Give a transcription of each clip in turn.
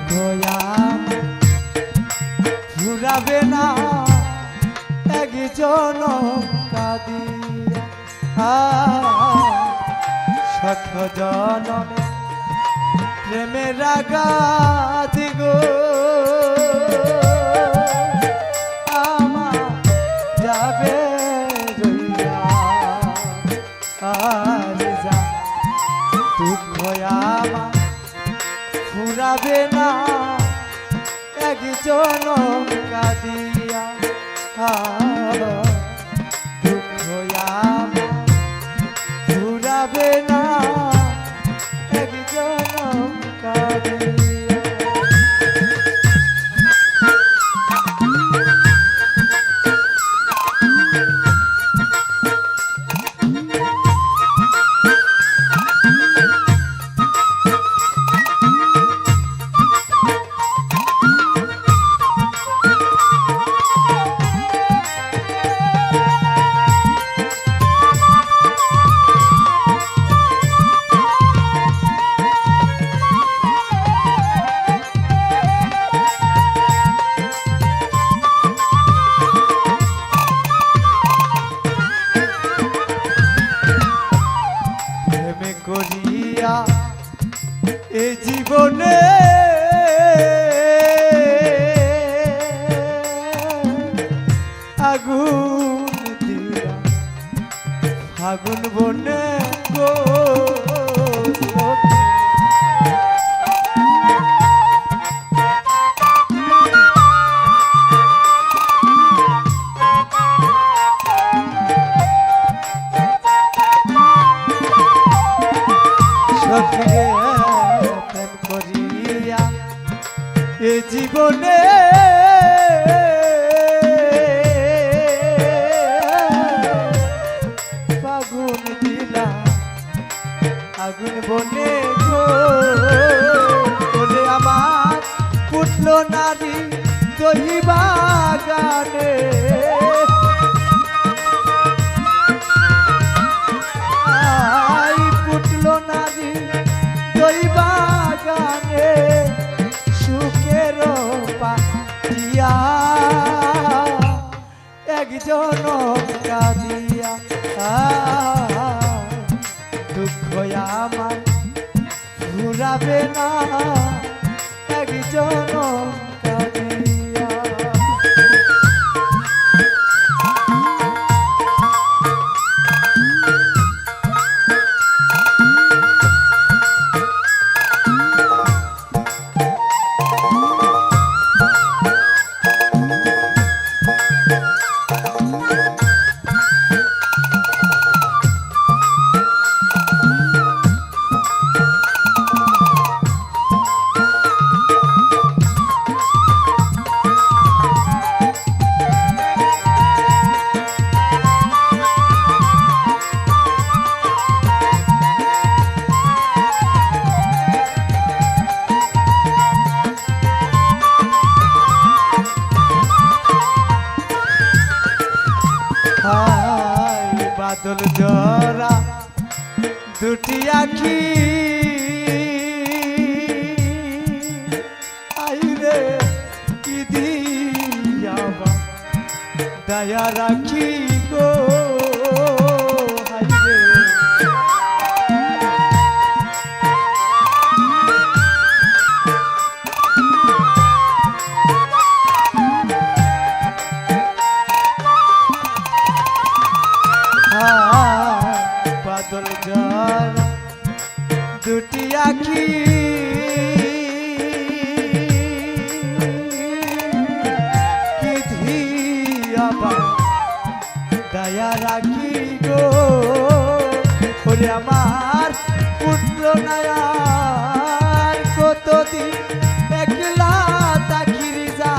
দুঃখ ঘুরাবে না একজন কাদিয়া সখ জনমে প্রেমের রাগা দিগো আগুন ফাগুন বনে আগুন বনে বলে আমার পুটল নারী দহিবা গানে বাদল জরা দুটি আখি। আইরে কি দিয়া দয়া রাখি। দয়া রাখি গো। ওরে আমার পুত্র নায়ার, কতদিন একলা তাকিরি যা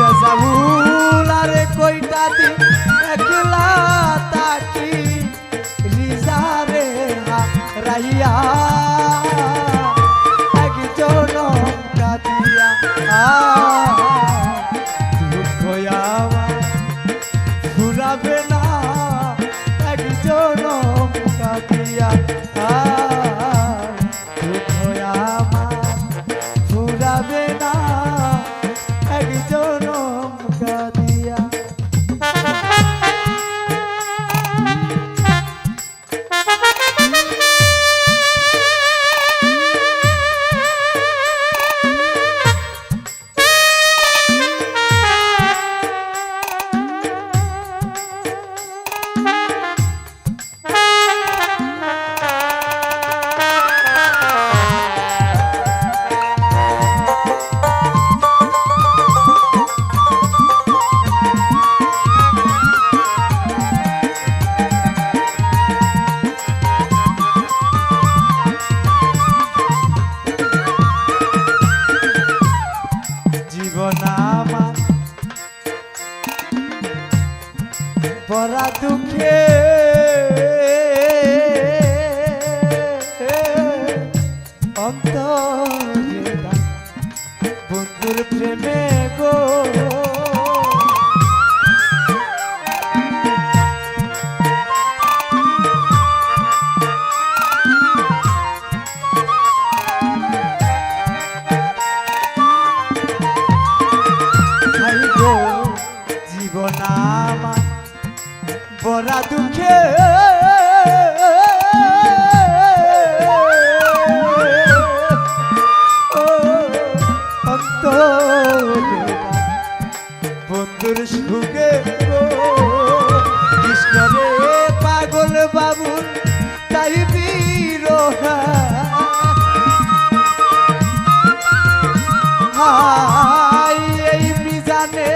রাজাবুল আরে কইটা দিন দুঃখে সুখে কৃষ্ণ রে পাগল বাবু তাই বিরোহা। এই মিজানে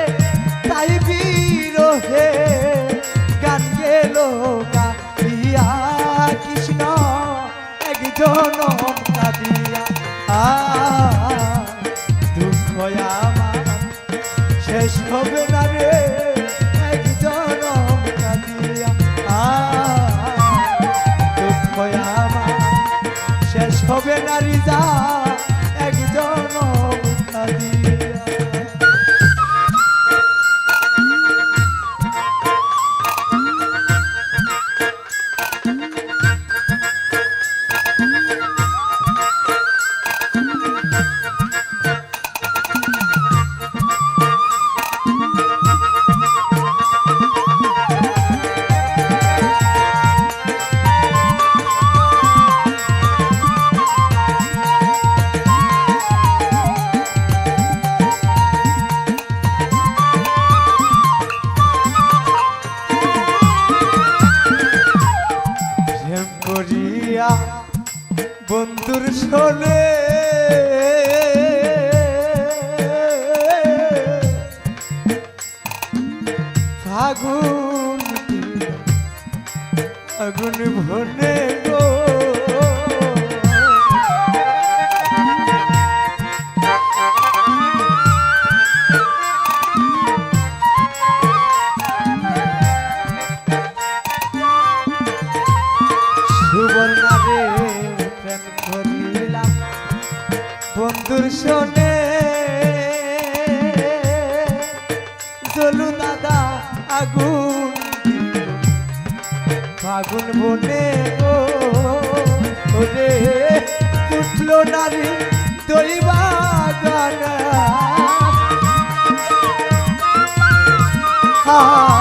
ধনে। ফাগুন আগুন ভনে। মধুর চলুন দাদা আগুন। আগুন বনে গো রে তুটলো নারী দইবা হা।